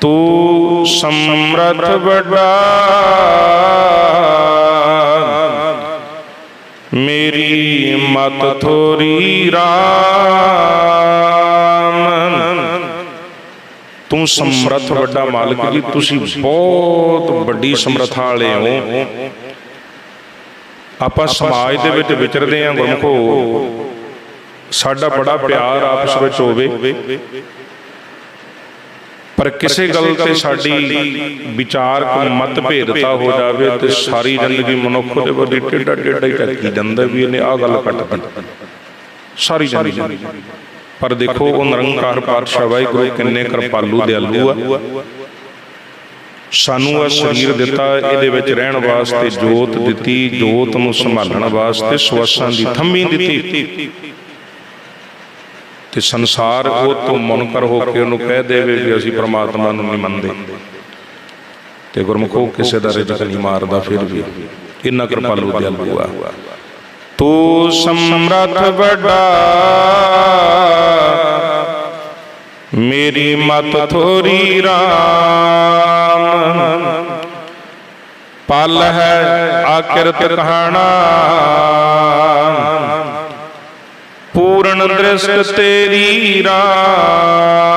ਤੂੰ ਸਮਰਥ ਵੱਡਾ ਮੇਰੀ ਮਤ ਥੋਰੀ RAM ਤੂੰ ਸਮਰਥ ਵੱਡਾ ਮਾਲਕ ਜੀ ਤੁਸੀਂ ਬਹੁਤ ਵੱਡੀ ਸਮਰੱਥਾ ਵਾਲੇ ਹੋ ਆਪਾਂ ਸਮਾਜ ਦੇ ਵਿੱਚ ਵਿਚਰਦੇ ਆਂ ਗੁਰਮਖੋ ਸਾਡਾ ਬੜਾ ਪਿਆਰ ਆਪਸ ਵਿੱਚ ਹੋਵੇ ਪਰ ਕਿਸੇ ਗੱਲ ਤੇ ਸਾਡੀ ਵਿਚਾਰਕ ਮਤ ਭੇਦਤਾ ਹੋ ਜਾਵੇ ਤੇ ਸਾਰੀ ਜ਼ਿੰਦਗੀ ਮਨੁੱਖ ਦੇ ਵੱਡੀ ਟੇਡਾ ਟੇਡਾ ਹੀ ਟੱਕੀ ਜਾਂਦਾ ਵੀ ਇਹਨੇ ਆਹ ਗੱਲ ਕੱਟ ਦਿੱਤੀ। ਸਾਰੀ ਜ਼ਿੰਦਗੀ। ਪਰ ਦੇਖੋ ਉਹ ਨਿਰੰਕਾਰ ਪਾਤਸ਼ਾਹ ਵਾਹਿਗੁਰੂ ਕਿੰਨੇ ਕਿਰਪਾਲੂ ਦਿਆਲੂ ਆ। ਸਾਨੂੰ ਇਹ ਸਰੀਰ ਦਿੱਤਾ ਇਹਦੇ ਵਿੱਚ ਰਹਿਣ ਵਾਸਤੇ ਜੋਤ ਦਿੱਤੀ ਜੋਤ ਨੂੰ ਸੰਭਾਲਣ ਵਾਸਤੇ ਸਵਾਸਾਂ ਦੀ ਥੰਮੀ ਦਿੱਤੀ। ਤੇ ਸੰਸਾਰ ਉਹ ਤੋਂ ਮੁਨਕਰ ਹੋ ਕੇ ਉਹਨੂੰ ਕਹਿ ਦੇਵੇ ਵੀ ਅਸੀਂ ਪ੍ਰਮਾਤਮਾ ਨੂੰ ਨਹੀਂ ਮੰਨਦੇ। ਤੇ ਗੁਰਮੁਖੋ ਕਿਸੇ ਦਾ ਰਿਜ਼ਕ ਨਹੀਂ ਮਾਰਦਾ ਫਿਰ ਵੀ। ਇੰਨਾ ਕਿਰਪਾਲੂ ਦਿਆਲੂ ਆ। ਤੂੰ ਸਮਰੱਥ ਵੱਡਾ, ਮੇਰੀ ਮਤ ਥੋਰੀ RAM ਪਲ ਹੈ ਆਕਿਰਤ ਕਹਾਣਾ ਪੂਰਨ ਦ੍ਰਿਸ਼ਟ ਤੇਰੀ RAM